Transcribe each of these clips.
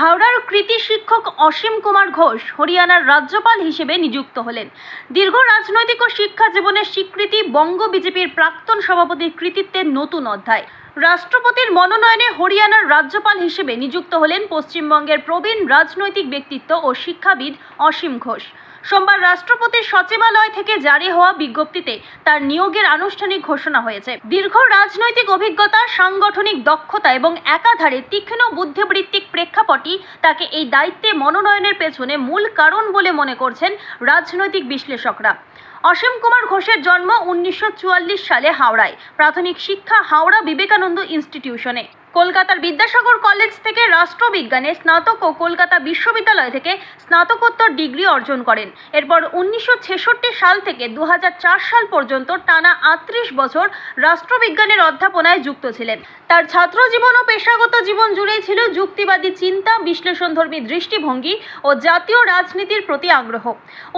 হাওড়ার কৃতি শিক্ষক অসীম কুমার ঘোষ হরিয়ানার রাজ্যপাল হিসেবে নিযুক্ত হলেন। দীর্ঘ রাজনৈতিক ও শিক্ষা জীবনের স্বীকৃতি বঙ্গ বিজেপির প্রাক্তন সভাপতির কৃতিত্বের নতুন অধ্যায়। রাষ্ট্রপতির মনোনয়নে হরিয়ানার রাজ্যপাল হিসেবে নিযুক্ত হলেন পশ্চিমবঙ্গের প্রবীণ রাজনৈতিক ব্যক্তিত্ব ও শিক্ষাবিদ অসীম ঘোষ। সোমবার রাষ্ট্রপতির সচিবালয় থেকে জারি হওয়া বিজ্ঞপ্তিতে তার নিয়োগের আনুষ্ঠানিক ঘোষণা হয়েছে। দীর্ঘ রাজনৈতিক অভিজ্ঞতা, সাংগঠনিক দক্ষতা এবং একাধারে তীক্ষ্ণ বুদ্ধিবৃত্তিক প্রেক্ষাপটই তাকে এই দায়িত্বে মনোনয়নের পেছনে মূল কারণ বলে মনে করছেন রাজনৈতিক বিশ্লেষকরা। অসীম কুমার ঘোষের জন্ম উনিশশো চুয়াল্লিশ সালে হাওড়ায়, প্রাথমিক শিক্ষা হাওড়া বিবেকানন্দ ইনস্টিটিউশনে। কলকাতার বিদ্যাসাগর কলেজ থেকে রাষ্ট্রবিজ্ঞানে স্নাতক ও কলকাতা বিশ্ববিদ্যালয় থেকে স্নাতকোত্তর ডিগ্রি অর্জন করেন। এরপর উনিশশো ছেষট্টি সাল থেকে দু হাজার চার সাল পর্যন্ত টানা আটত্রিশ বছর রাষ্ট্রবিজ্ঞানের অধ্যাপনায় যুক্ত ছিলেন। তার ছাত্র জীবন ও পেশাগত জীবন জুড়েই ছিল যুক্তিবাদী চিন্তা, বিশ্লেষণধর্মী দৃষ্টিভঙ্গি ও জাতীয় রাজনীতির প্রতি আগ্রহ।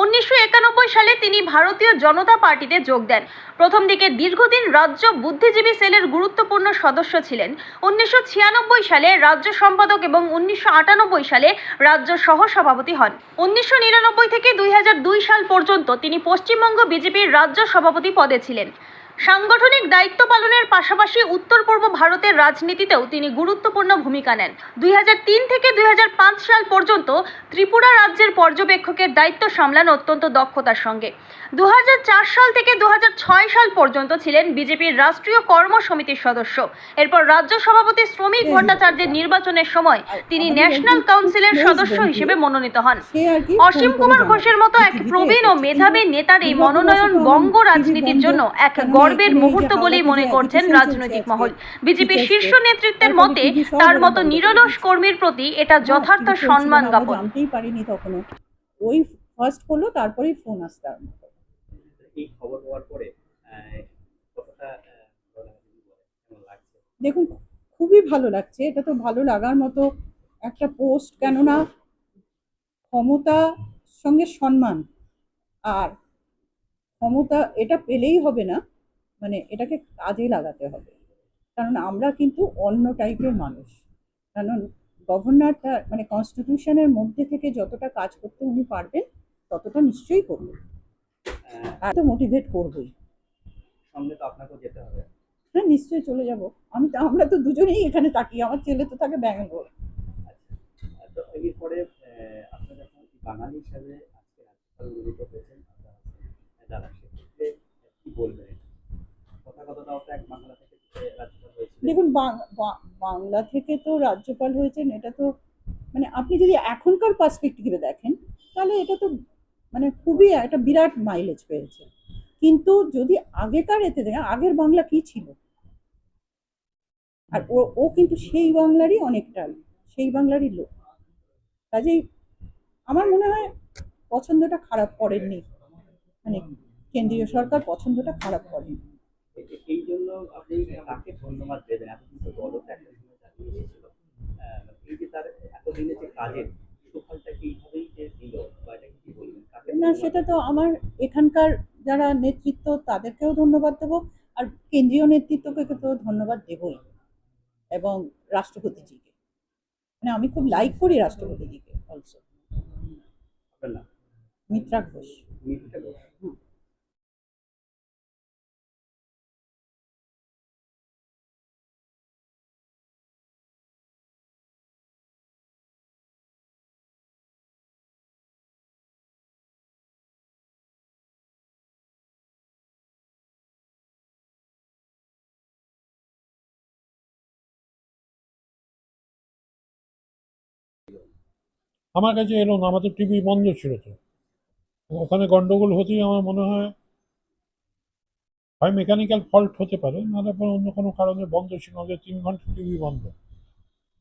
উনিশশো একানব্বই সালে তিনি ভারতীয় জনতা পার্টিতে যোগ দেন। প্রথম দিকে দীর্ঘদিন রাজ্য বুদ্ধিজীবী সেলের গুরুত্বপূর্ণ সদস্য ছিলেন। উনিশশো ছিয়ানব্বই সালে রাজ্য সম্পাদক এবং উনিশশো আটানব্বই সালে রাজ্য সহসভাপতি হন। উনিশশো নিরানব্বই থেকে দুই হাজার দুই সাল পর্যন্ত তিনি পশ্চিমবঙ্গ বিজেপির রাজ্য সভাপতি পদে ছিলেন। সাংগঠনিক দায়িত্ব পালনের পাশাপাশি উত্তর পূর্ব ভারতের রাজনীতিতেও তিনি গুরুত্বপূর্ণ ভূমিকা নেন। দুই থেকে দুই সাল পর্যন্ত ত্রিপুরা রাজ্যের পর্যবেক্ষকের দায়িত্ব সামলান অত্যন্ত দক্ষতার সঙ্গে। দু সাল থেকে দু সাল পর্যন্ত ছিলেন বিজেপির রাষ্ট্রীয় কর্ম সমিতির সদস্য। এরপর রাজ্য সভাপতি শ্রমিক ভট্টাচার্যের নির্বাচনের সময় তিনি ন্যাশনাল কাউন্সিলের সদস্য হিসেবে মনোনীত হন। অসীম কুমার ঘোষের মতো এক প্রবীণ ও মেধাবী নেতার এই মনোনয়ন বঙ্গ রাজনীতির জন্য এক এখানে গর্বের মুহূর্ত বলেই মনে করছেন রাজনৈতিক মহল। বিজেপির শীর্ষ নেতৃত্বের মতে তার মতো নিরলস কর্মীর প্রতি এটা যথার্থ সম্মান জ্ঞাপন। জানতেই পারিনি তখনও ওই ফার্স্ট করল তারপরেই ফোন আসতে আরম্ভ করল। এই খবর হওয়ার পরে দেখুন খুবই ভালো লাগছে। এটা তো ভালো লাগার মতো একটা পোস্ট কেননা ক্ষমতা সঙ্গে সম্মান। আর ক্ষমতা এটা পেলেই হবে না। মানে এটাকে কাজে লাগাতে হবে। কারণ আমরা কিন্তু অন্য টাইপের মানুষ। কারণ গভর্নরটা মানে কনস্টিটিউশনের মধ্যে থেকে যতটা কাজ করতে উনি পারবেন ততটা নিশ্চয়ই করবেন আহ, আর তো মোটিভেট করবই। সঙ্গে তো আপনাকেও যেতে হবে। হ্যাঁ নিশ্চয়ই চলে যাব। আমি তো আমরা তো দুজনেই এখানে থাকি আমার ছেলে তো থাকে ব্যাঙ্গালোর। আচ্ছা। তো এরপরে আপনার যখন বাঙালি হিসাবে আজকে মনোনীত হয়েছেন আপনার দাদা সেক্ষেত্রে কি বলবেন কথা কথাটাও তো এক বাংলা থেকে আহ, রাজ্যপাল হয়েছিল দেখুন বাংলা থেকে তো রাজ্যপাল হয়েছেন, এটা তো মানে আপনি যদি এখনকার পার্সপেক্টিভে দেখেন, তাহলে এটা তো মানে খুবই একটা বিরাট মাইলেজ পেয়েছে। কিন্তু যদি আগেকার এতে দেখেন, আগের বাংলা কি ছিল? আর ও কিন্তু সেই বাংলারই অনেকটা, সেই বাংলারই লোক। কাজেই আমার মনে হয় পছন্দটা খারাপ করেননি। মানে কেন্দ্রীয় সরকার পছন্দটা খারাপ করেনি। এই- জন্য আপনি তাকে ধন্যবাদ দেবেন? এতদিন তো দলও তো একটা এসেছিল আহ, এই যে তার এতদিনে যে কাজের সুফলটাকে এইভাবেই যে দিল বা এটাকে কি বলবেন? কাকে না সেটা তো আমার এখানকার যারা নেতৃত্ব তাদেরকেও ধন্যবাদ দেবো আর কেন্দ্রীয় নেতৃত্বকে তো ধন্যবাদ দেবই এবং রাষ্ট্রপতিজিকে। মানে আমি খুব লাইক করি রাষ্ট্রপতিজিকে অলসো মিত্রা ঘোষ। মিত্রা ঘোষ। আমার কাছে এলো না আমাদের টিভি বন্ধ ছিল তো। ওখানে গন্ডগোল হতেই আমার মনে হয় হয় মেকানিক্যাল ফল্ট হতে পারে, নাহলে পরে অন্য কোনো কারণে বন্ধ ছিল আমাদের তিন ঘণ্টা টিভি বন্ধ।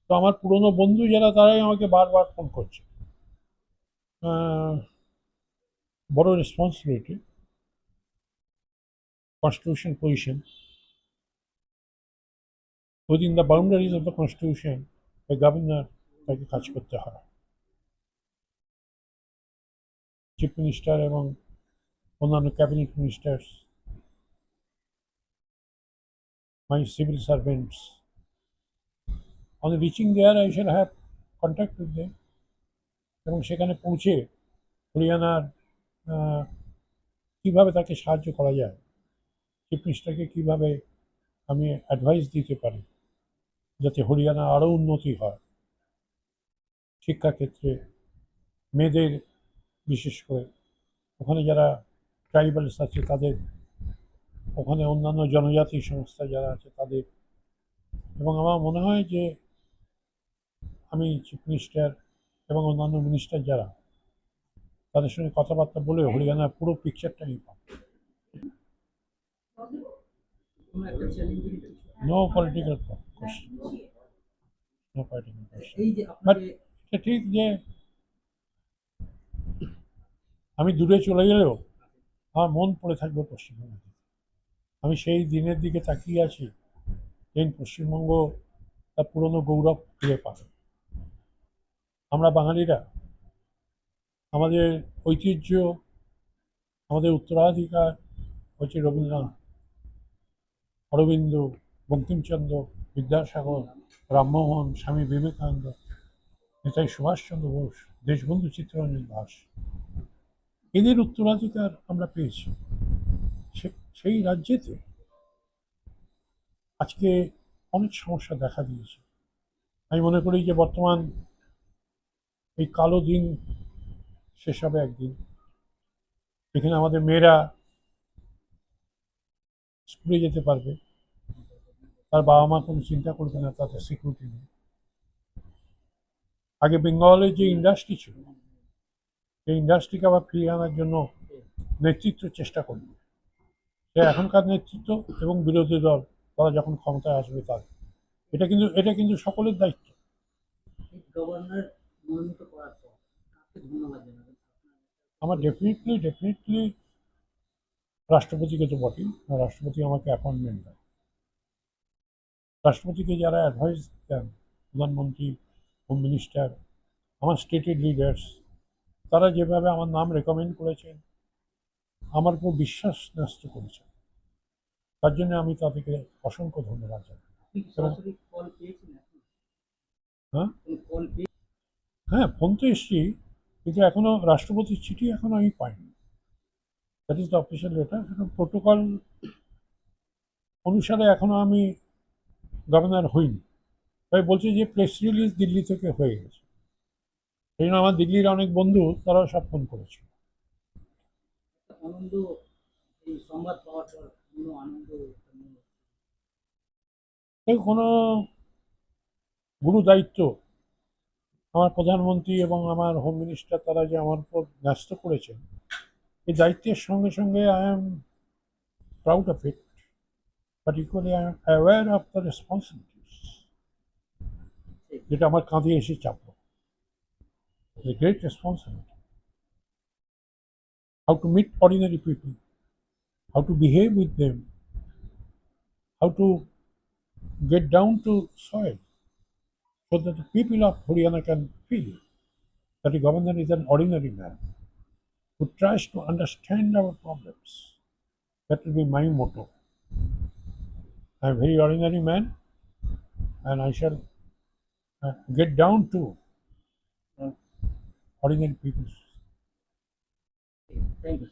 তো আমার পুরনো বন্ধু যারা, তারাই আমাকে বারবার ফোন করছে। বড় responsibility constitution position within the boundaries of the constitution governor তাকে কাজ করতে হয়। চিফ মিনিস্টার এবং অন্যান্য cabinet ministers my civil servants. On reaching there, I shall have contact with them এবং সেখানে পৌঁছে হরিয়ানার কীভাবে তাকে সাহায্য করা যায় চিফ মিনিস্টারকে কীভাবে আমি অ্যাডভাইস দিতে পারি যাতে হরিয়ানা আরও উন্নতি হয় শিক্ষাক্ষেত্রে মেয়েদের বিশেষ করে। ওখানে যারা ট্রাইবালস আছে তাদের ওখানে অন্যান্য জনজাতি সংস্থা যারা আছে তাদের। এবং আমার মনে হয় যে আমি চিফ মিনিস্টার এবং অন্যান্য মিনিস্টার যারা তাদের সঙ্গে কথাবার্তা বলে হরিয়ানার পুরো পিকচারটা আমি পাবো। নো পলিটিক্যাল নো বাট এটা ঠিক যে আমি দূরে চলে গেলেও আমার মন পড়ে থাকবে পশ্চিমবঙ্গে আমি সেই দিনের দিকে তাকিয়ে আছি যেদিন পশ্চিমবঙ্গ তার পুরনো গৌরব ফিরে পাবে। আমরা বাঙালিরা, আমাদের ঐতিহ্য, আমাদের উত্তরাধিকার হচ্ছে রবীন্দ্রনাথ, অরবিন্দ, বঙ্কিমচন্দ্র, বিদ্যাসাগর, রামমোহন, স্বামী বিবেকানন্দ, নেতাজি সুভাষচন্দ্র বোস, দেশবন্ধু চিত্তরঞ্জন দাস। এদের উত্তরাধিকার আমরা পেয়েছি। সেই রাজ্যেতে আজকে অনেক সমস্যা দেখা দিয়েছে। আমি মনে করি যে বর্তমান এই কালো দিন শেষ হবে একদিন। এখানে আমাদের মেয়েরা স্কুলে যেতে পারবে। তার বাবা মা কোনো চিন্তা করবে না, তাদের সিকিউরিটি নেই আগে বেঙ্গলের যে ইন্ডাস্ট্রি ছিল সেই ইন্ডাস্ট্রিকে আবার ফিরিয়ে আনার জন্য নেতৃত্ব চেষ্টা করবে। সে এখনকার নেতৃত্ব এবং বিরোধী দল তারা যখন ক্ষমতায় আসবে তার। এটা কিন্তু এটা কিন্তু সকলের দায়িত্ব। আমার ডেফিনেটলি ডেফিনেটলি রাষ্ট্রপতিকে তো বটেই রাষ্ট্রপতি আমাকে অ্যাপয়েন্টমেন্ট দেয়। রাষ্ট্রপতিকে যারা অ্যাডভাইস দেন প্রধানমন্ত্রী হোম মিনিস্টার আমার স্টেটের লিডার্স তারা যেভাবে আমার নাম রেকমেন্ড করেছেন আমার উপর বিশ্বাস ন্যস্ত করেছেন। তার জন্য আমি তাদেরকে অসংখ্য ধন্যবাদ জানাই। হ্যাঁ? হ্যাঁ ফোন তো এসছি কিন্তু এখনও রাষ্ট্রপতির চিঠি এখনও আমি পাইনি। That is the official letter এখন প্রোটোকল অনুসারে এখনও আমি গভর্নর হইনি। তাই বলছে যে প্রেস রিলিজ দিল্লি থেকে হয়ে গেছে। সেই জন্য আমার দিল্লির অনেক বন্ধু তারাও সব ফোন করেছে আনন্দ এই সংবাদ পাওয়ার পর কোনো আনন্দ কোনো গুরু দায়িত্ব আমার প্রধানমন্ত্রী এবং আমার হোম মিনিস্টার তারা যে আমার উপর ন্যস্ত করেছেন এই দায়িত্বের সঙ্গে সঙ্গে I am proud of it but equally I am aware of the responsibilities যেটা আমার কাঁধে এসে is a great responsibility. How to meet ordinary people, how to behave with them, how to get down to soil so that the people of Haryana can feel that the governor is an ordinary man who tries to understand our problems. That will be my motto. I am a very ordinary man and I shall uh, get down to ordinary people. Thank you.